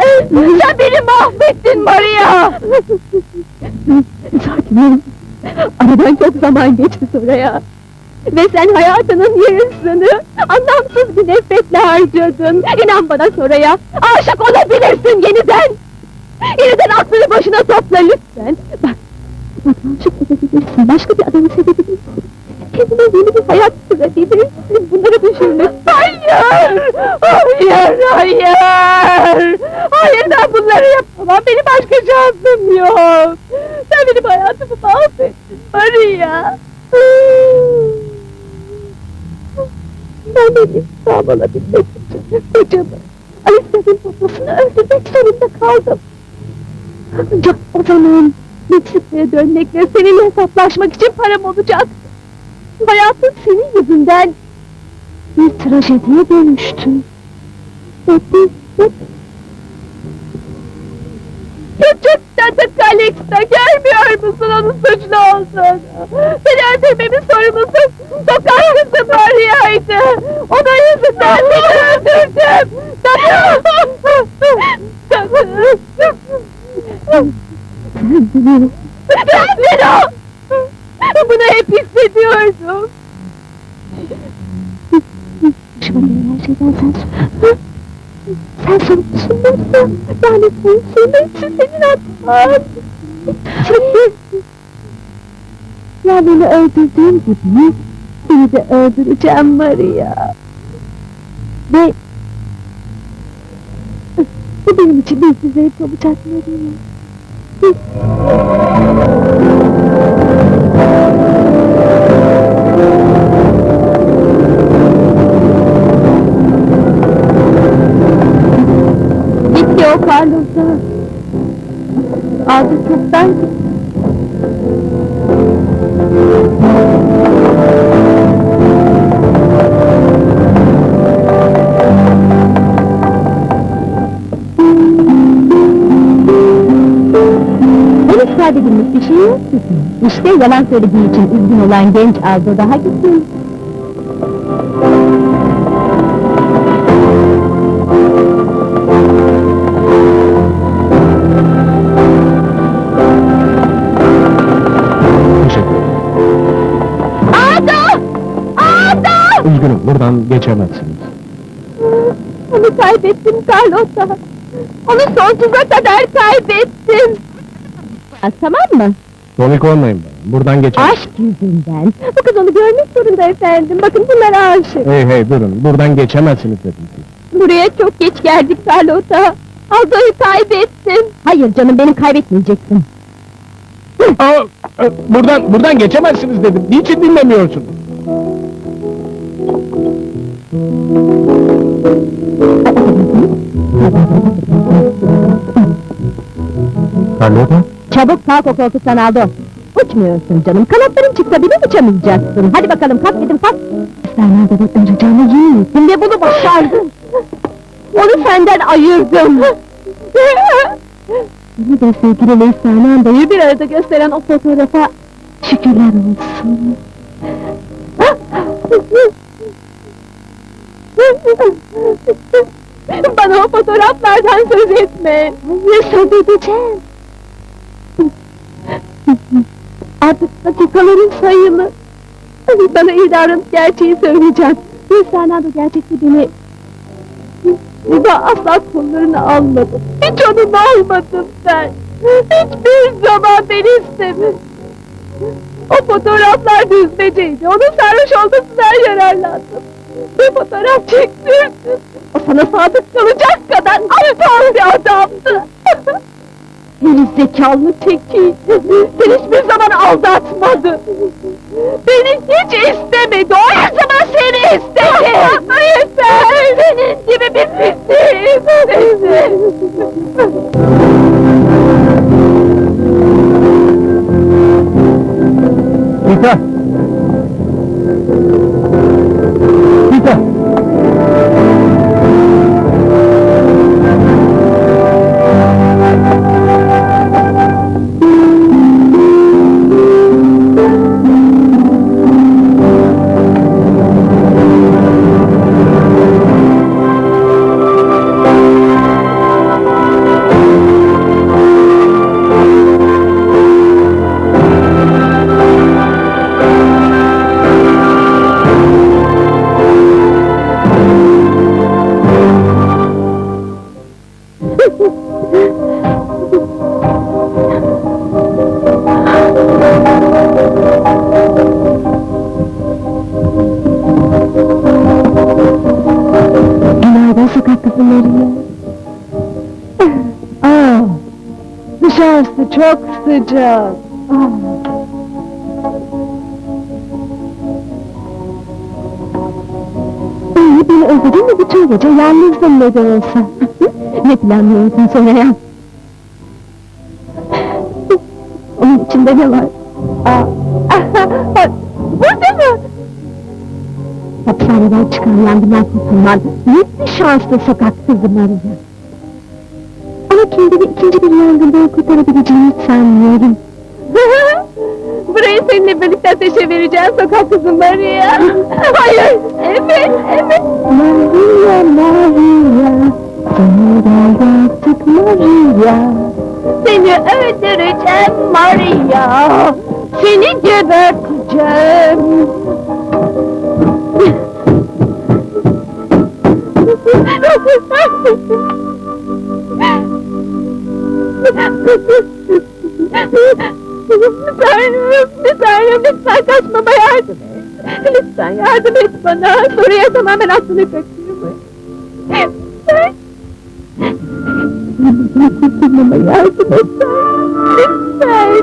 Sen beni mahvettin Maria! Sakin ol. Aradan çok zaman geçti Soraya. Ve sen hayatının yarısını anlamsız bir nefretle harcadın. İnan bana Soraya, aşık olabilirsin yeniden! Yeniden aklını başına topla lütfen! Bak, bak aşık olabilirsin, başka bir adamı sevebilirsin. Kendine yeni bir hayat kurabilirsin, bunları düşün lütfen! Hayır! Hayır, hayır! Hayır ben bunları yapamam, benim başka şansım yok! Sen benim hayatımı mahvettin Maria! Ben de insan olabilmek için kocamı, Alicia'nın babasını öldürmek zorunda kaldım. Ancak o zaman Meksika'ya dönmekle seninle hesaplaşmak için param olacaktı. Hayatım senin yüzünden bir trajediye hep Küçük Dadı Calix'te görmüyor musun onun suçlu olduğunu? Seni öldürmemin sorumlusu sokak kızı Maria'ydı. Onun yüzünden seni öldürdüm. Dadı! Dadı! sen bunu Ben! Bunu hep hissediyordum. Başıma gelen şeyden sen sor. Sen sorumlusun. Yani sen senin için senin hatan. Ya beni öldürdüğün gibi seni de öldüreceğim Maria. Ve... Bu benim için bir zevk olacak Maria. Aldı çoktan. Henüz kaybedilmiş bir şey yok kızım. İşte yalan söylediği için üzgün olan genç Aldo daha gitti. Buradan geçemezsiniz. Onu kaybettim Carlotta. Onu sonsuza kadar kaybettim. Ha, tamam mı? Komik olmayın bana, buradan geçemez. Aşk yüzünden. Bu kız onu görmek zorunda efendim. Bakın bunlar aşık. Hey hey durun, buradan geçemezsiniz dedim size. Buraya çok geç geldik Carlotta. Aldo'yu kaybettim. Hayır canım beni kaybetmeyeceksin. Aa, e, buradan, buradan geçemezsiniz dedim. Niçin dinlemiyorsun? Carlota? Çabuk kalk o koltuktan Aldo. Uçmuyorsun canım. Kanatların çıksa bile uçamayacaksın. Hadi bakalım kalk dedim kalk. Bernardo'dan öleceğini yemin ettin ve bunu başardın. Onu senden ayırdım. Bunu da sevgili Leysa'nın Anda'yı bir arada gösteren o fotoğrafa şükürler olsun. Bana o fotoğraflardan söz etme. Söz edeceğim. Artık dakikaların sayılı. Sana iyi davranıp gerçeği söyleyeceğim. Bir Fernando gerçekte beni... Bir daha asla kollarını almadım. Hiç onunla olmadım ben. Hiçbir zaman beni istemedi. O fotoğraflar düzmeceydi. Onun sarhoş olmasından yararlandım. Bir fotoğraf çektirdim. O sana sadık kalacak kadar aptal bir adamdı. Geri zekalı tekiydi. Seni hiçbir zaman aldatmadı. Beni hiç istemedi. O her zaman seni istedi. Yeter. Senin gibi bir pisliği çok sıcak. Ah. İyi beni özledin mi bütün gece yalnızdım ne de olsa. ne planlıyorsun Sorayan? Onun içinde ne var? Aa, burada mı? Hapishaneden çıkan yangından kurtulman büyük bir şanslı sokak kızı Maria. Kendini ikinci bir yangından kurtarabileceğini sanmıyorum. Burayı seninle birlikte ateşe vereceğim sokak kızı Maria. Hayır, evet, evet. Maria, Maria, seni de Maria. Seni öldüreceğim Maria. Seni geberteceğim. Tanrım, Tanrım lütfen kaçmama yardım et. Lütfen yardım et bana. Soruya tamamen aklını kaçırma. Lütfen. Kurtulmama yardım et. Lütfen.